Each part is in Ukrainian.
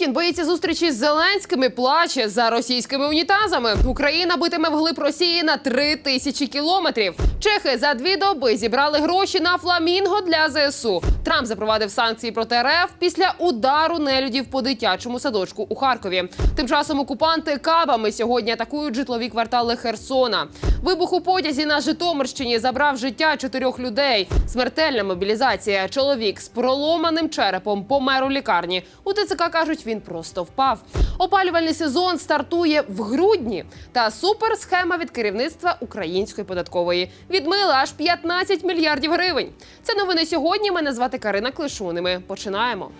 Путін боїться зустрічі з Зеленським і плаче за російськими унітазами. Україна битиме вглиб Росії на три тисячі кілометрів. Чехи за дві доби зібрали гроші на фламінго для ЗСУ. Трамп запровадив санкції проти РФ після удару нелюдів по дитячому садочку у Харкові. Тим часом окупанти кабами сьогодні атакують житлові квартали Херсона. Вибух у потязі на Житомирщині забрав життя чотирьох людей. Смертельна мобілізація. Чоловік з проломаним черепом помер у лікарні. У ТЦК кажуть, він просто впав. Опалювальний сезон стартує в грудні. Та суперсхема від керівництва української податкової відмила аж 15 мільярдів гривень. Це новини сьогодні. Мене звати Карина Клишуними. Починаємо.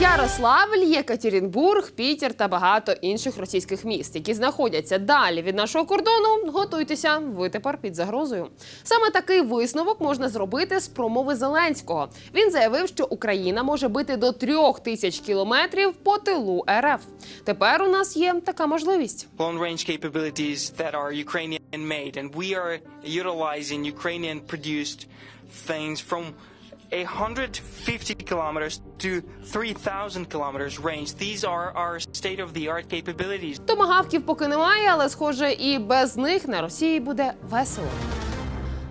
Ярославль, Єкатеринбург, Пітер та багато інших російських міст, які знаходяться далі від нашого кордону. Готуйтеся, ви тепер під загрозою. Саме такий висновок можна зробити з промови Зеленського. Він заявив, що Україна може бити до трьох тисяч кілометрів по тилу РФ. Тепер у нас є така можливість. Ukrainian made, and we things from 150 kilometers to 3,000 kilometers range. These are our state of the art capabilities. Томагавків поки немає, але схоже, і без них на Росії буде весело.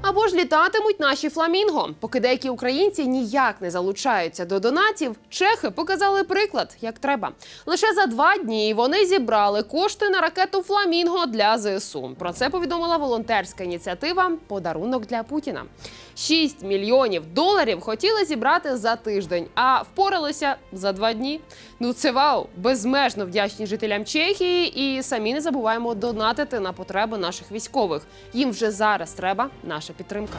Або ж літатимуть наші фламінго. Поки деякі українці ніяк не залучаються до донатів, чехи показали приклад, як треба. Лише за два дні вони зібрали кошти на ракету Фламінго для ЗСУ. Про це повідомила волонтерська ініціатива Подарунок для Путіна. 6 мільйонів доларів хотіли зібрати за тиждень, а впоралися за два дні. Ну це вау! Безмежно вдячні жителям Чехії і самі не забуваємо донатити на потреби наших військових. Їм вже зараз треба наша підтримка.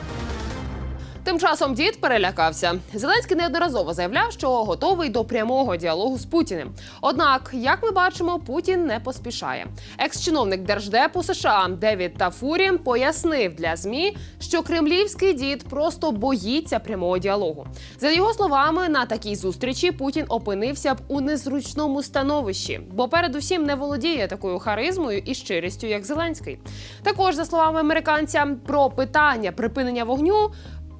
Тим часом дід перелякався. Зеленський неодноразово заявляв, що готовий до прямого діалогу з Путіним. Однак, як ми бачимо, Путін не поспішає. Екс-чиновник держдепу США Девід Тафурі пояснив для змі, що кремлівський дід просто боїться прямого діалогу. За його словами, на такій зустрічі Путін опинився б у незручному становищі, бо передусім не володіє такою харизмою і щирістю, як Зеленський. Також за словами американця, про питання припинення вогню.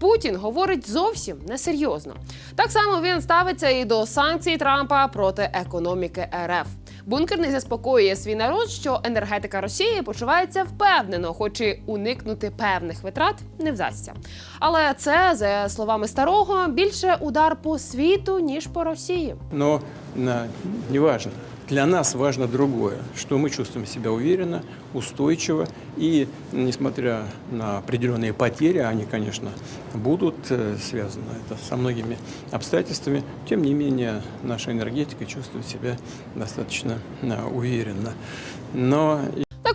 Путін говорить зовсім несерйозно. Так само він ставиться і до санкцій Трампа проти економіки РФ. Бункер не заспокоює свій народ, що енергетика Росії почувається впевнено, хоч і уникнути певних витрат не вдасться. Але це, за словами старого, більше удар по світу ніж по Росії. Но на, неважно. Для нас важно другое, что мы чувствуем себя уверенно, устойчиво, и несмотря на определенные потери, они, конечно, будут э, связаны это со многими обстоятельствами, тем не менее наша энергетика чувствует себя достаточно э, уверенно. Но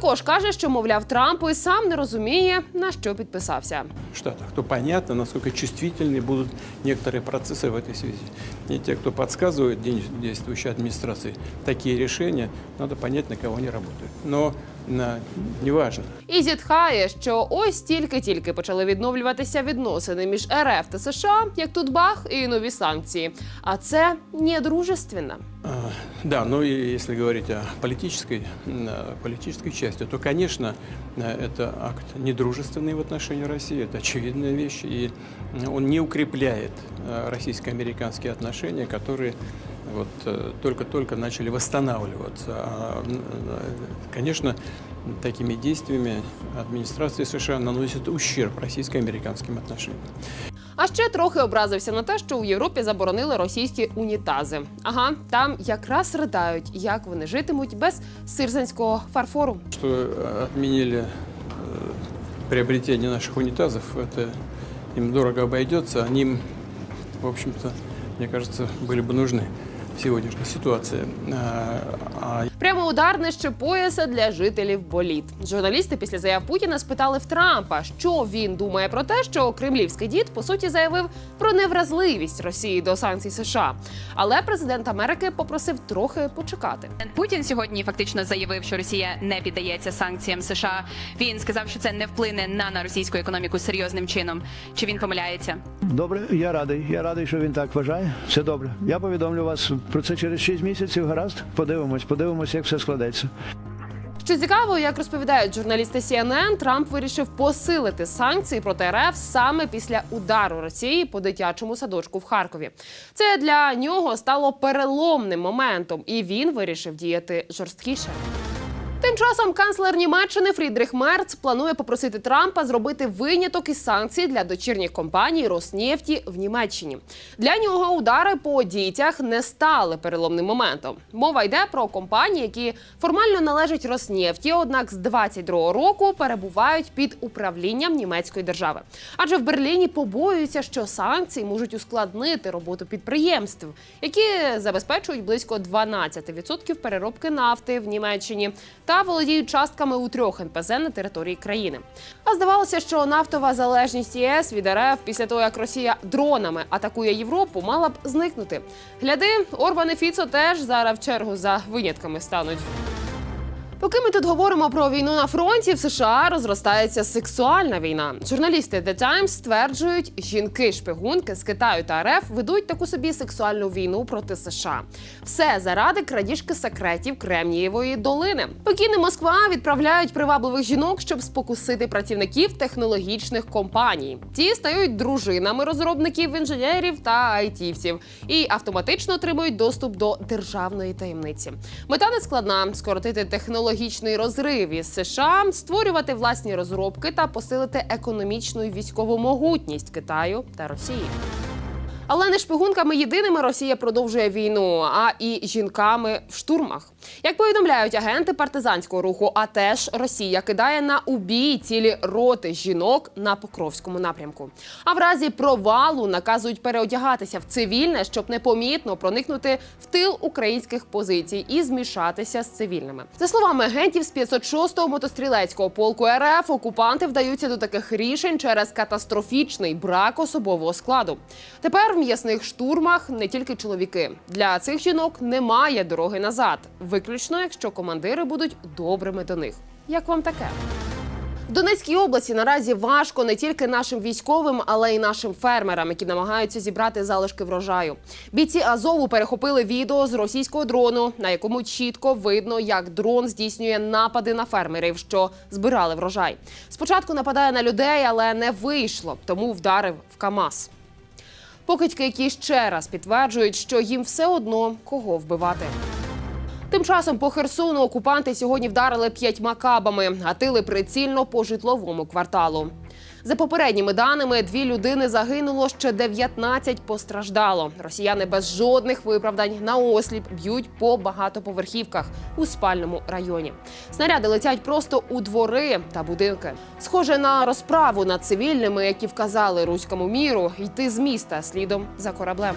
Також каже, що мовляв Трамп і сам не розуміє на що підписався. в Штатах, то понятно, насколько чувствительны будут некоторые процессы в этой связи. И те, кто подсказывает дей- действующей администрации такие решения, надо понять, на кого они работают. Но на, неважно. І зітхає, що ось тільки-тільки почали відновлюватися відносини між РФ та США, як тут бах і нові санкції. А це недружественно. А, Да, ну и если говорить о политической, м, э, политической части, то, конечно, э, это акт недружественный в отношении России, это очевидная вещь, и м, он не укрепляет э, российско-американские отношения, которые вот э, только-только начали восстанавливаться. А, м, э, Конечно, такими действиями администрация США наносит ущерб российско-американским отношениям. А ще трохи образився на те, що у Європі заборонили російські унітази. Ага, там якраз ридають, як вони житимуть без сирзанського фарфору. Что э, отменили э, приобретение наших унитазов, это им дорого обойдется, они им, в общем-то, мне кажется, были бы нужны в сегодняшней ситуации. Прямо удар нижче пояса для жителів боліт. Журналісти після заяв Путіна спитали в Трампа, що він думає про те, що кремлівський дід по суті заявив про невразливість Росії до санкцій США. Але президент Америки попросив трохи почекати. Путін сьогодні фактично заявив, що Росія не піддається санкціям США. Він сказав, що це не вплине на, на російську економіку серйозним чином. Чи він помиляється? Добре, я радий. Я радий, що він так вважає. Все добре. Я повідомлю вас про це через 6 місяців. Гаразд. Подивимось, подивимось, як все складеться. Що цікаво, як розповідають журналісти CNN, Трамп вирішив посилити санкції проти РФ саме після удару Росії по дитячому садочку в Харкові. Це для нього стало переломним моментом, і він вирішив діяти жорсткіше. Тим часом канцлер Німеччини Фрідріх Мерц планує попросити Трампа зробити виняток із санкцій для дочірніх компаній Роснефті в Німеччині. Для нього удари по дітях не стали переломним моментом. Мова йде про компанії, які формально належать Роснефті, однак з 22-го року перебувають під управлінням німецької держави. Адже в Берліні побоюються, що санкції можуть ускладнити роботу підприємств, які забезпечують близько 12% переробки нафти в Німеччині та володіють частками у трьох НПЗ на території країни. А здавалося, що нафтова залежність ЄС від РФ після того, як Росія дронами атакує Європу, мала б зникнути. Гляди, Орбан і Фіцо теж зараз в чергу за винятками стануть. Поки ми тут говоримо про війну на фронті, в США розростається сексуальна війна. Журналісти The Times стверджують, жінки-шпигунки з Китаю та РФ ведуть таку собі сексуальну війну проти США. Все заради крадіжки секретів Кремнієвої долини. Пекін і Москва відправляють привабливих жінок, щоб спокусити працівників технологічних компаній. Ті стають дружинами розробників, інженерів та айтівців і автоматично отримують доступ до державної таємниці. Мета не складна скоротити технологічний розрив із США, створювати власні розробки та посилити економічну і військову могутність Китаю та Росії. Але не шпигунками єдиними Росія продовжує війну, а і жінками в штурмах. Як повідомляють агенти партизанського руху, а теж Росія кидає на убій цілі роти жінок на Покровському напрямку. А в разі провалу наказують переодягатися в цивільне, щоб непомітно проникнути в тил українських позицій і змішатися з цивільними. За словами агентів з 506-го мотострілецького полку РФ, окупанти вдаються до таких рішень через катастрофічний брак особового складу. Тепер в м'ясних штурмах не тільки чоловіки. Для цих жінок немає дороги назад, виключно якщо командири будуть добрими до них. Як вам таке? В Донецькій області наразі важко не тільки нашим військовим, але й нашим фермерам, які намагаються зібрати залишки врожаю. Бійці Азову перехопили відео з російського дрону, на якому чітко видно, як дрон здійснює напади на фермерів, що збирали врожай. Спочатку нападає на людей, але не вийшло, тому вдарив в КАМАЗ. Покидьки, які ще раз підтверджують, що їм все одно кого вбивати. Тим часом по Херсону окупанти сьогодні вдарили п'ятьма кабами, гатили прицільно по житловому кварталу. За попередніми даними, дві людини загинуло, ще 19 постраждало. Росіяни без жодних виправдань наосліп б'ють по багатоповерхівках у спальному районі. Снаряди летять просто у двори та будинки. Схоже на розправу над цивільними, які вказали руському міру йти з міста слідом за кораблем.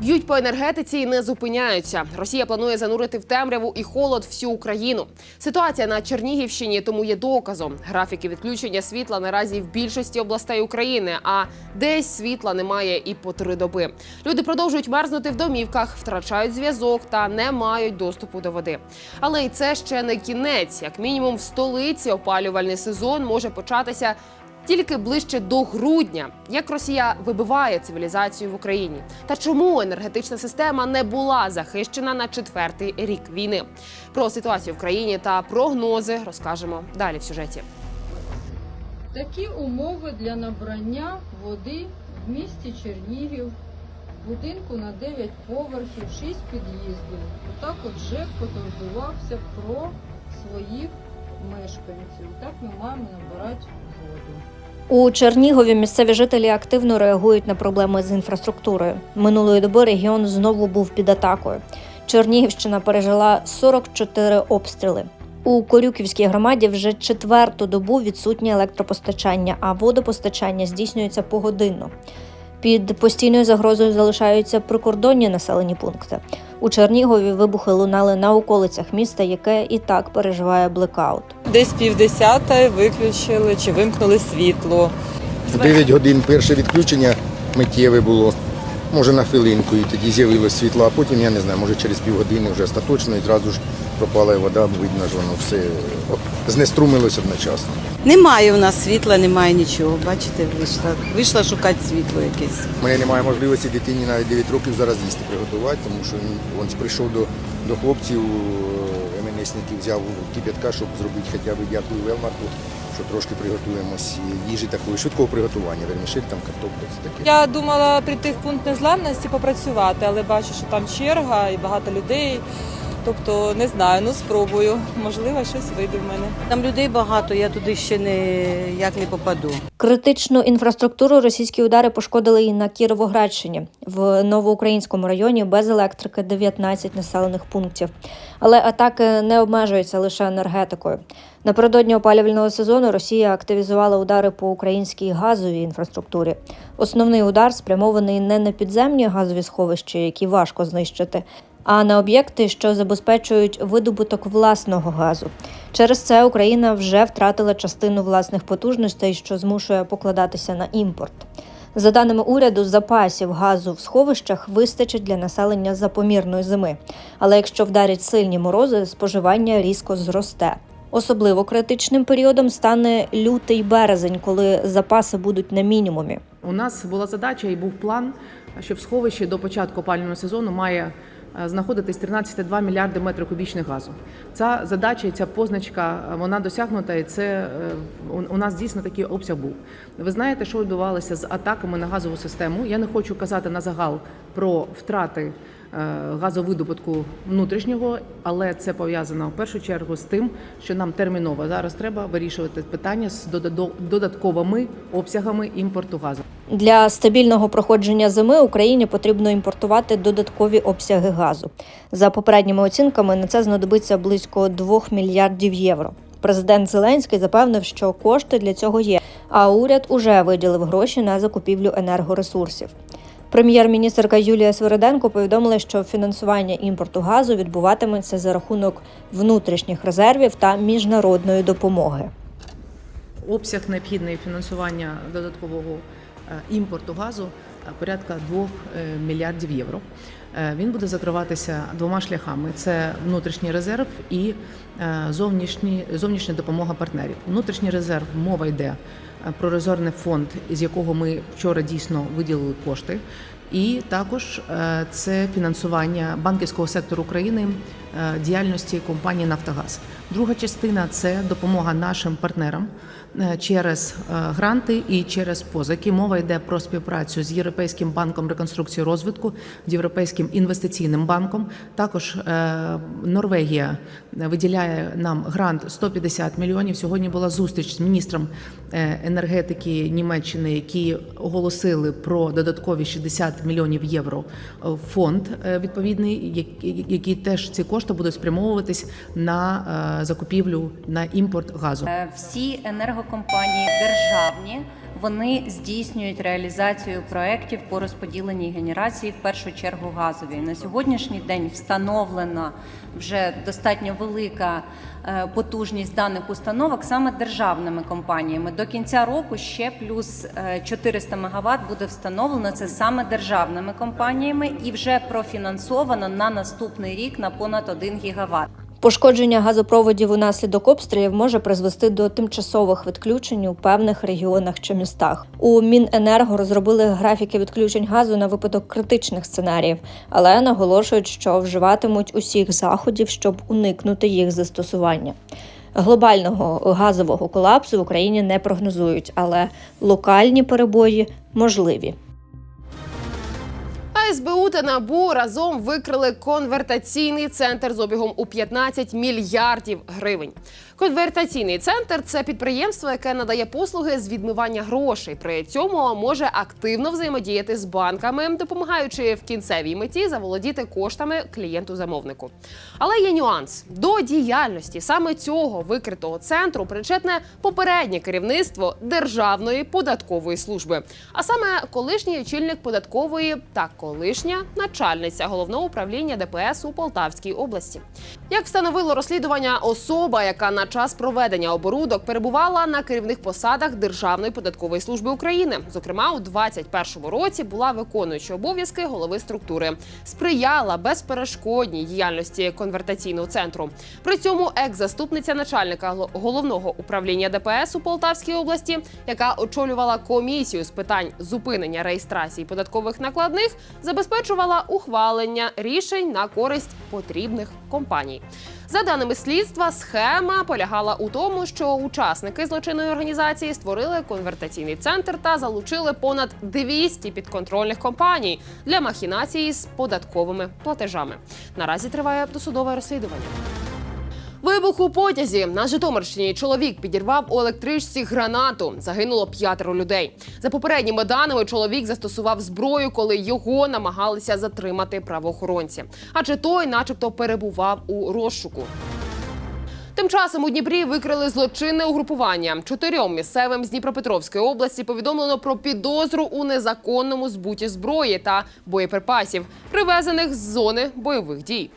Б'ють по енергетиці і не зупиняються. Росія планує занурити в темряву і холод всю Україну. Ситуація на Чернігівщині тому є доказом. Графіки відключення світла наразі в більшості областей України, а десь світла немає і по три доби. Люди продовжують мерзнути в домівках, втрачають зв'язок та не мають доступу до води. Але і це ще не кінець. Як мінімум, в столиці опалювальний сезон може початися тільки ближче до грудня, як Росія вибиває цивілізацію в Україні, та чому енергетична система не була захищена на четвертий рік війни. Про ситуацію в країні та прогнози розкажемо далі в сюжеті. Такі умови для набрання води в місті Чернігів, будинку на 9 поверхів, 6 під'їздів. Отак от ЖЕК потурбувався про своїх мешканців. Так ми маємо набирати воду. У Чернігові місцеві жителі активно реагують на проблеми з інфраструктурою. Минулої доби регіон знову був під атакою. Чернігівщина пережила 44 обстріли. У Корюківській громаді вже четверту добу відсутнє електропостачання, а водопостачання здійснюється погодинно. Під постійною загрозою залишаються прикордонні населені пункти. У Чернігові вибухи лунали на околицях міста, яке і так переживає блекаут. Десь півдесята виключили чи вимкнули світло. В 9 годин перше відключення миттєве було. може на хвилинку, і тоді з'явилось світло, а потім, я не знаю, може через півгодини вже остаточно і зразу ж пропала і вода, видно ж воно все о, знеструмилось одночасно. Немає у нас світла, немає нічого. Бачите, вийшла, вийшла шукати світло якесь. У мене немає можливості дитині навіть 9 років зараз їсти приготувати, тому що він прийшов до, до хлопців, е, МНСників, взяв кип'ятка, щоб зробити хоча б дякую Велмарку, що трошки приготуємось їжі такої швидкого приготування, вермішель, там картопля, це таке. Я думала прийти в пункт незламності попрацювати, але бачу, що там черга і багато людей. Тобто не знаю, ну спробую. Можливо, щось вийде в мене. Там людей багато, я туди ще ніяк не попаду. Критичну інфраструктуру російські удари пошкодили і на Кіровоградщині. В новоукраїнському районі без електрики 19 населених пунктів. Але атаки не обмежуються лише енергетикою. Напередодні опалювального сезону Росія активізувала удари по українській газовій інфраструктурі. Основний удар спрямований не на підземні газові сховища, які важко знищити, а на об'єкти, що забезпечують видобуток власного газу. Через це Україна вже втратила частину власних потужностей, що змушує покладатися на імпорт. За даними уряду, запасів газу в сховищах вистачить для населення за помірної зими. Але якщо вдарять сильні морози, споживання різко зросте. Особливо критичним періодом стане лютий березень, коли запаси будуть на мінімумі. У нас була задача і був план, що в сховищі до початку опалювального сезону має знаходитись 13,2 мільярди метрів кубічних газу. Ця задача ця позначка е, вона досягнута, і це е, у- нас дійсно такий обсяг був. Ви знаєте, що відбувалося з атаками на газову систему. Я не хочу казати на загал про втрати е, газовидобутку внутрішнього, але це пов'язано в першу чергу з тим, що нам терміново зараз треба вирішувати питання з додатковими обсягами імпорту газу. Для стабільного проходження зими Україні потрібно імпортувати додаткові обсяги газу. За попередніми оцінками на це знадобиться близько 2 мільярдів євро. Президент Зеленський запевнив, що кошти для цього є, а уряд уже виділив гроші на закупівлю енергоресурсів. Прем'єр-міністрка Юлія Свириденко повідомила, що фінансування імпорту газу відбуватиметься за рахунок внутрішніх резервів та міжнародної допомоги. Обсяг необхідний фінансування додаткового е, імпорту газу е, порядка 2 мільярдів євро. Е, Він буде закриватися двома шляхами: це внутрішній резерв і е, зовнішні, зовнішня допомога партнерів. Внутрішній резерв мова йде е, про резервний фонд, з якого ми вчора дійсно виділили кошти. І також е, це фінансування банківського сектору України е, діяльності компанії Нафтогаз. Друга частина це допомога нашим партнерам е, через гранти і через позики. Мова йде про співпрацю з Європейським банком реконструкції розвитку, з Європейським інвестиційним банком. Також Норвегія виділяє нам грант 150 мільйонів. Сьогодні була зустріч з міністром енергетики Німеччини, які оголосили про додаткові 60 мільйонів євро е, фонд е, відповідний, який- теж ці кошти будуть спрямовуватись на е, закупівлю на імпорт газу. Всі енергокомпанії державні вони здійснюють реалізацію проєктів по розподіленій генерації, в першу чергу газовій. На сьогоднішній день встановлена вже достатньо велика потужність даних установок саме державними компаніями. До кінця року ще плюс е, 400 МВт буде встановлено. Це саме державними компаніями і вже профінансовано на наступний рік на понад 1 гігаватт. Пошкодження газопроводів унаслідок обстрілів може призвести до тимчасових відключень у певних регіонах чи містах. У Міненерго розробили графіки відключень газу на випадок критичних сценаріїв, але наголошують, що вживатимуть усіх заходів, щоб уникнути їх застосування. Глобального газового колапсу в Україні не прогнозують, але локальні перебої можливі. СБУ та НАБУ разом викрили конвертаційний центр з обігом у 15 мільярдів гривень. Конвертаційний центр це підприємство, яке надає послуги з відмивання грошей. При цьому може активно взаємодіяти з банками, допомагаючи в кінцевій меті заволодіти коштами клієнту-замовнику. Але є нюанс до діяльності саме цього викритого центру причетне попереднє керівництво Державної податкової служби, а саме колишній очільник податкової та колишня начальниця головного управління ДПС у Полтавській області. Як встановило розслідування, особа, яка на час проведення оборудок перебувала на керівних посадах Державної податкової служби України, зокрема у 2021 році була виконуючою обов'язки голови структури, сприяла безперешкодній діяльності конвертаційного центру. При цьому екс-заступниця начальника головного управління ДПС у Полтавській області, яка очолювала комісію з питань зупинення реєстрації податкових накладних, забезпечувала ухвалення рішень на користь потрібних компаній. За даними слідства, схема полягала у тому, що учасники злочинної організації створили конвертаційний центр та залучили понад 200 підконтрольних компаній для махінації з податковими платежами. Наразі триває досудове розслідування. Вибух у потязі на Житомирщині чоловік підірвав у електричці гранату. Загинуло п'ятеро людей. За попередніми даними, чоловік застосував зброю, коли його намагалися затримати правоохоронці. Адже той, начебто, перебував у розшуку. Тим часом у Дніпрі викрили злочинне угрупування. Чотирьом місцевим з Дніпропетровської області повідомлено про підозру у незаконному збуті зброї та боєприпасів, привезених з зони бойових дій.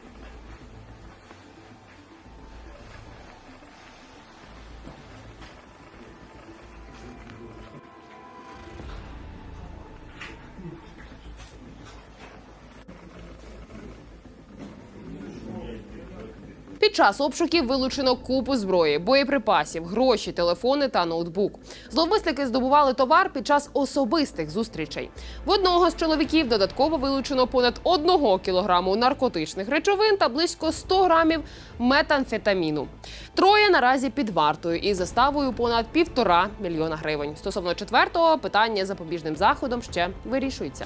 Під час обшуків вилучено купу зброї, боєприпасів, гроші, телефони та ноутбук. Зловмисники здобували товар під час особистих зустрічей. В одного з чоловіків додатково вилучено понад одного кілограму наркотичних речовин та близько 100 грамів метамфетаміну. Троє наразі під вартою із заставою понад півтора мільйона гривень. Стосовно четвертого питання запобіжним заходом ще вирішується.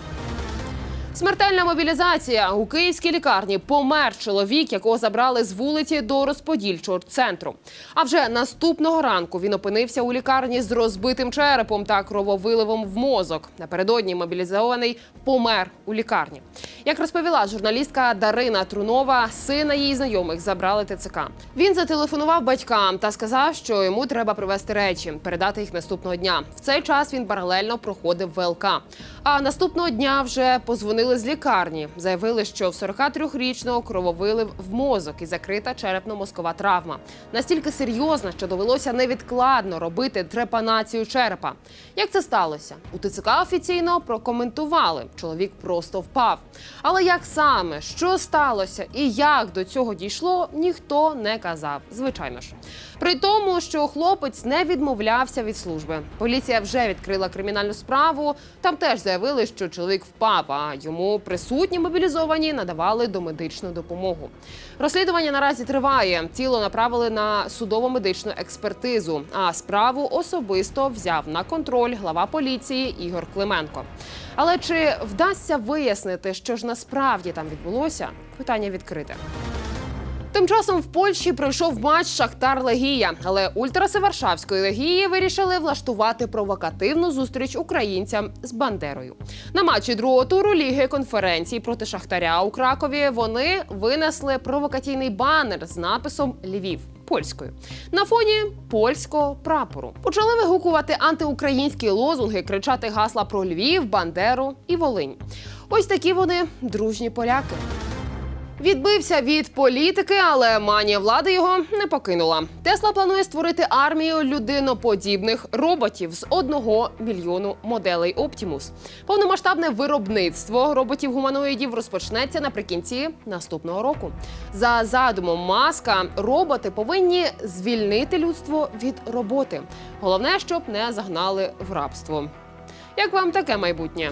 Смертельна мобілізація у київській лікарні помер чоловік, якого забрали з вулиці до розподільчого центру. А вже наступного ранку він опинився у лікарні з розбитим черепом та крововиливом в мозок. Напередодні мобілізований помер у лікарні. Як розповіла журналістка Дарина Трунова, сина її знайомих забрали ТЦК. Він зателефонував батькам та сказав, що йому треба привезти речі, передати їх наступного дня. В цей час він паралельно проходив ВЛК. А наступного дня вже позвонили з лікарні. Заявили, що в 43-річного крововилив в мозок і закрита черепно-мозкова травма. Настільки серйозна, що довелося невідкладно робити трепанацію черепа. Як це сталося? У ТЦК офіційно прокоментували. Чоловік просто впав. Але як саме, що сталося і як до цього дійшло, ніхто не казав. Звичайно ж. При тому, що хлопець не відмовлявся від служби. Поліція вже відкрила кримінальну справу. Там теж заявили, що чоловік впав, а йому присутні мобілізовані надавали домедичну допомогу. Розслідування наразі триває. Тіло направили на судово-медичну експертизу. А справу особисто взяв на контроль глава поліції Ігор Клименко. Але чи вдасться вияснити, що ж насправді там відбулося? Питання відкрите. Тим часом в Польщі пройшов матч Шахтар Легія, але ультраси Варшавської легії вирішили влаштувати провокативну зустріч українцям з Бандерою. На матчі другого туру ліги конференції проти Шахтаря у Кракові вони винесли провокаційний банер з написом Львів. Польською на фоні польського прапору почали вигукувати антиукраїнські лозунги, кричати гасла про Львів, Бандеру і Волинь. Ось такі вони дружні поляки. Відбився від політики, але манія влади його не покинула. Тесла планує створити армію людиноподібних роботів з одного мільйону моделей Optimus. Повномасштабне виробництво роботів гуманоїдів розпочнеться наприкінці наступного року. За задумом маска, роботи повинні звільнити людство від роботи. Головне, щоб не загнали в рабство. Як вам таке майбутнє?